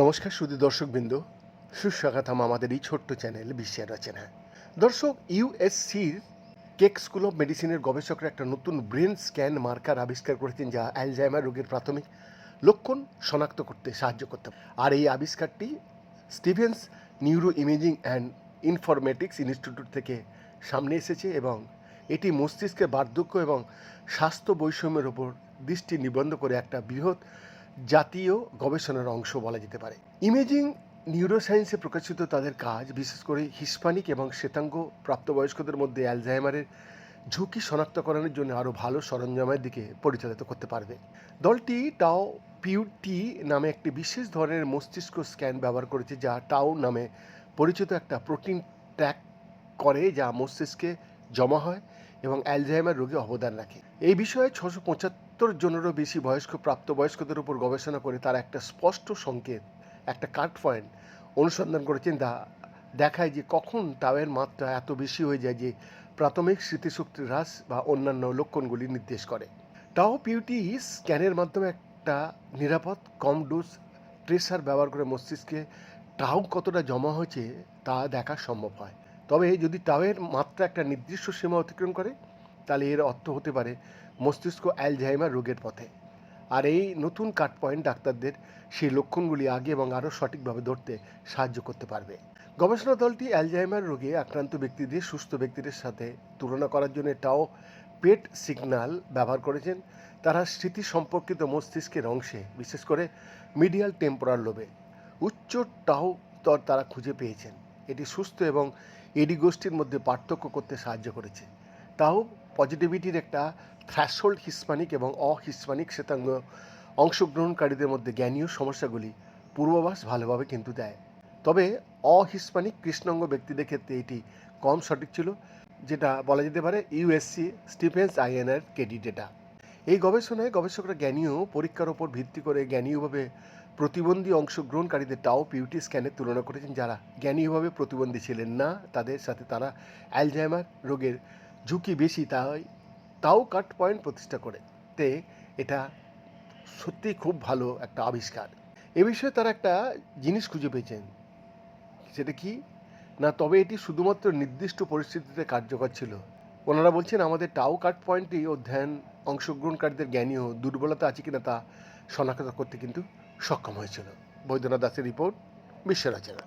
নমস্কার সুদী দর্শকবৃন্দ। সুস্বাগতম আমাদের এই ছোট্ট চ্যানেল বিশ্বের রচনা। দর্শক ইউএসসির কেক স্কুল অফ মেডিসিনের গবেষকরা একটা নতুন ব্রেন স্ক্যান মার্কার আবিষ্কার করেছেন যা অ্যালজাইমার রোগের প্রাথমিক লক্ষণ শনাক্ত করতে সাহায্য করতে আর এই আবিষ্কারটি Stevens neuroimaging and informatics institute থেকে সামনে এসেছে এবং এটি মস্তিষ্কে বার্ধক্য এবং স্বাস্থ্য বৈষম্যের ওপর দৃষ্টি নিবন্ধ করে একটা বৃহৎ জাতীয় গবেষণার অংশ বলা যেতে পারে। ইমেজিং নিউরোসায়েন্সে প্রকাশিত তাদের কাজ, বিশেষ করে হিসপানিক এবং শ্বেতাঙ্গ প্রাপ্তবয়স্কদের মধ্যে অ্যালজাইমারের ঝুঁকি শনাক্তকরণের জন্য আরও ভালো সরঞ্জামের দিকে পরিচালিত করতে পারবে। দলটি টাও পিউটি নামে একটি বিশেষ ধরনের মস্তিষ্ক স্ক্যান ব্যবহার করেছে, যা টাও নামে পরিচিত একটা প্রোটিন ট্র্যাক করে, যা মস্তিষ্কে জমা হয় এবং অ্যালজাইমার রোগে অবদান রাখে। এই বিষয়ে ছশো পঁচাত্তর জনেরও বেশি বয়স্ক, প্রাপ্তবয়স্কদের উপর গবেষণা করে তারা একটা স্পষ্ট সংকেত, একটা কাট পয়েন্ট অনুসন্ধান করেছেন। যা দেখায় যে কখন টাওয়ের মাত্রা এত বেশি হয়ে যায় যে প্রাথমিক স্মৃতিশক্তি হ্রাস বা অন্যান্য লক্ষণগুলি নির্দেশ করে। টাও পিউটি স্ক্যানের মাধ্যমে একটা নিরাপদ, কম ডোজ ট্রেসার ব্যবহার করে মস্তিষ্কে টাও কতটা জমা হয়েছে তা দেখা সম্ভব হয়। তবে যদি টাওয়ের মাত্রা একটা নির্দিষ্ট সীমা অতিক্রম করে, তাহলে এর অর্থ হতে পারে মস্তিষ্ক অ্যালঝাইমার রোগের পথে। আর এই নতুন কাট পয়েন্ট ডাক্তারদের সেই লক্ষণগুলি আগে এবং আরও সঠিকভাবে ধরতে সাহায্য করতে পারবে। গবেষণা দলটি অ্যালজাইমার রোগে আক্রান্ত ব্যক্তিদের, সুস্থ ব্যক্তিদের সাথে তুলনা করার জন্য টাও পেট সিগন্যাল ব্যবহার করেছেন। তারা স্মৃতি সম্পর্কিত মস্তিষ্কের অংশে, বিশেষ করে মিডিয়াল টেম্পোরাল লোবে। উচ্চ টাও স্তর তারা খুঁজে পেয়েছেন। এটি সুস্থ এবং এডি গোষ্ঠীর মধ্যে পার্থক্য করতে সাহায্য করেছে। তাও পজিটিভিটির একটা থ্র্যাশোল্ড হিসপানিক এবং অহিসপানিক শ্বেতাঙ্গ অংশগ্রহণকারীদের মধ্যে জ্ঞানীয় সমস্যাগুলি পূর্বাভাস ভালোভাবে কিন্তু দেয়। তবে অহিসপানিক কৃষ্ণাঙ্গ ব্যক্তিদের ক্ষেত্রে এটি কম সঠিক ছিল, যেটা বলা যেতে পারে USC Stephens INR KD data এই গবেষণায় গবেষকরা জ্ঞানীয় পরীক্ষার ওপর ভিত্তি করে জ্ঞানীয়ভাবে প্রতিবন্ধী অংশগ্রহণকারীদের টাও পিউটি স্ক্যানের তুলনা করেছেন যারা। জ্ঞানীভাবে প্রতিবন্ধী ছিলেন না, তাদের সাথে তারা অ্যালজাইমার রোগের ঝুঁকি বেশি, তাই তাও কাট পয়েন্ট প্রতিষ্ঠা করে তে এটা সত্যিই খুব ভালো একটা আবিষ্কার। এ বিষয়ে তারা একটা জিনিস খুঁজে পেয়েছেন, সেটা কি? না, তবে এটি শুধুমাত্র নির্দিষ্ট পরিস্থিতিতে কার্যকর ছিল। ওনারা বলছেন, আমাদের টাও কাট পয়েন্টটি অধ্যয়ন অংশগ্রহণকারীদের জ্ঞানীয় দুর্বলতা আছে কিনা তা শনাক্ত করতে কিন্তু সক্ষম হয়েছিল। বৈদ্যনাথ দাসের রিপোর্ট বিশ্বরাজেরা